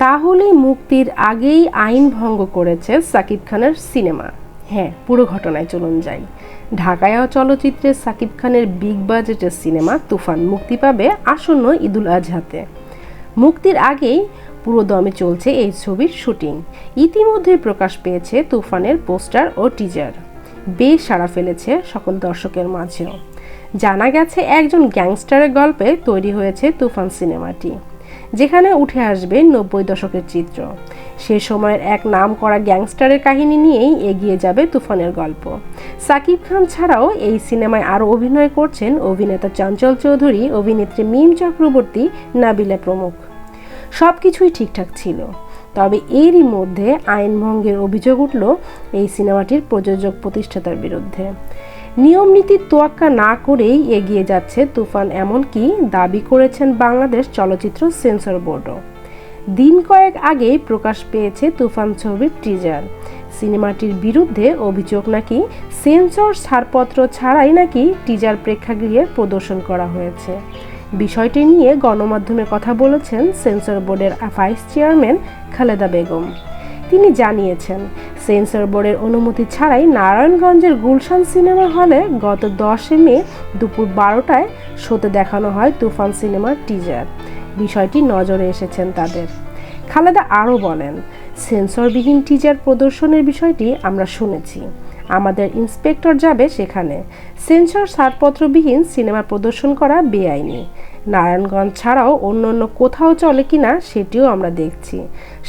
তাহলে মুক্তির আগেই আইন ভঙ্গ করেছে সাকিব খানের সিনেমা। হ্যাঁ পুরো ঘটনায় চলুন যাই। ঢাকায় চলচ্চিত্রে সাকিব খানের বিগ বাজেটের সিনেমা তুফান মুক্তি পাবে আসন্ন ঈদুল আজহাতে। মুক্তির আগেই পুরো দমে চলছে এই ছবির শুটিং। ইতিমধ্যে প্রকাশ পেয়েছে তুফানের পোস্টার ও টিজার। বেশ সাড়া ফেলেছে সকল দর্শকের মাঝেও। জানা গেছে, একজন গ্যাংস্টারের গল্পে তৈরি হয়েছে তুফান সিনেমাটি। যেখানে উঠে আসবে নব্বই দশকের চিত্র। সে সময়ের এক নাম করা গ্যাংস্টারের কাহিনী নিয়েই এগিয়ে যাবে তুফানের গল্প। সাকিব খান ছাড়াও এই সিনেমায় আরও অভিনয় করছেন অভিনেতা চঞ্চল চৌধুরী, অভিনেত্রী মিম চক্রবর্তী, নাবিলা প্রমুখ। সব কিছুই ঠিকঠাক ছিল। তবে এরই মধ্যে আইন ভঙ্গের অভিযোগ উঠল এই সিনেমাটির প্রযোজক প্রতিষ্ঠাতার বিরুদ্ধে। নিয়ম নীতির তোয়াক্কা না করেই এগিয়ে যাচ্ছে তুফান, এমনকি দাবি করেছেন বাংলাদেশ চলচ্চিত্র সেন্সর বোর্ডও। দিন কয়েক আগেই প্রকাশ পেয়েছে তুফান ছবির টিজার সিনেমাটির বিরুদ্ধে অভিযোগ নাকি সেন্সর ছাড়পত্র ছাড়াই নাকি টিজার প্রেক্ষাগৃহে প্রদর্শন করা হয়েছে। বিষয়টি নিয়ে গণমাধ্যমে কথা বলেছেন সেন্সর বোর্ডের ভাইস চেয়ারম্যান খালেদা বেগম। তিনি জানিয়েছেন, সেন্সর বোর্ডের অনুমতি ছাড়াই নারায়ণগঞ্জের গুলশান সিনেমা হলে গত দশে মে দুপুর বারোটায় শোতে দেখানো হয় তুফান সিনেমার টিজার। বিষয়টি নজরে এসেছেন তাদের। খালেদা আরও বলেন, সেন্সরবিহীন টিজার প্রদর্শনের বিষয়টি আমরা শুনেছি। আমাদের ইন্সপেক্টর যাবে সেখানে। সেন্সর ছাড়পত্রবিহীন সিনেমা প্রদর্শন করা বেআইনি। নারায়ণগঞ্জ ছাড়াও অন্য অন্য কোথাও চলে কিনা সেটিও আমরা দেখছি।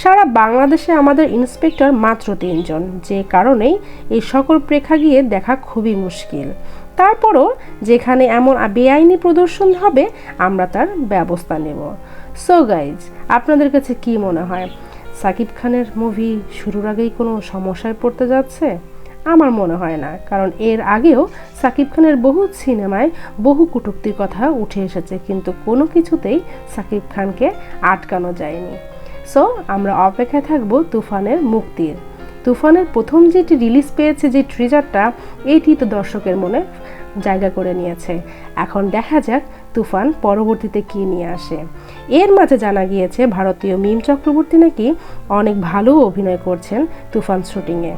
সারা বাংলাদেশে আমাদের ইন্সপেক্টর মাত্র তিনজন, যে কারণেই এই সকল প্রেক্ষা গিয়ে দেখা খুবই মুশকিল। তারপরও যেখানে এমন বেআইনি প্রদর্শন হবে, আমরা তার ব্যবস্থা নেব। সো গাইজ আপনাদের কাছে কি মনে হয়? সাকিব খানের মুভি শুরুর আগেই কোনো সমস্যায় পড়তে যাচ্ছে? আমার মনে হয় না। কারণ এর আগেও সাকিব খানের বহু সিনেমায় বহু কটূক্তির কথা উঠে এসেছে, কিন্তু কোনো কিছুতেই সাকিব খানকে আটকানো যায়নি। সো আমরা অপেক্ষায় থাকব তুফানের মুক্তির। তুফানের প্রথম যেটি রিলিজ পেয়েছে, যে ট্রিজারটা এইটি তো দর্শকের মনে জায়গা করে নিয়েছে। এখন দেখা যাক তুফান পরবর্তীতে কী নিয়ে আসে। এর মাঝে জানা গিয়েছে, ভারতীয় মিম চক্রবর্তী নাকি অনেক ভালো অভিনয় করছেন তুফান শুটিংয়ে।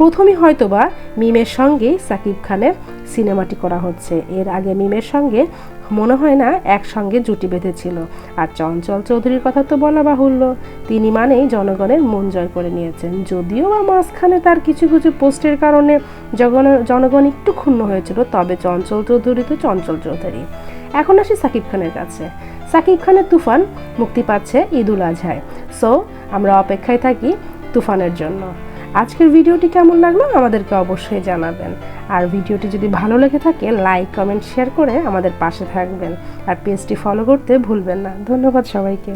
প্রথমে হয়তোবা মিমের সঙ্গে সাকিব খানের সিনেমাটি করা হচ্ছে। এর আগে মিমের সঙ্গে মনে হয় না একসঙ্গে জুটি বেঁধেছিল। আর চঞ্চল চৌধুরীর কথা তো বলা বাহুল্য। তিনি মানেই জনগণের মন জয় করে নিয়েছেন। যদিও বা মাঝখানে তার কিছু কিছু পোস্টের কারণে জনগণ একটু ক্ষুণ্ণ হয়েছিল, তবে চঞ্চল চৌধুরী তো চঞ্চল চৌধুরী। এখন আসি সাকিব খানের কাছে। সাকিব খানের তুফান মুক্তি পাচ্ছে ঈদুল আজহায়। সো, আমরা অপেক্ষায় থাকি তুফানের জন্য। আজকের ভিডিওটি কেমন লাগল আমাদেরকে অবশ্যই জানাবেন। আর ভিডিওটি যদি ভালো লেগে থাকে লাইক কমেন্ট শেয়ার করে আমাদের পাশে থাকবেন। আর পেজটি ফলো করতে ভুলবেন না। ধন্যবাদ সবাইকে।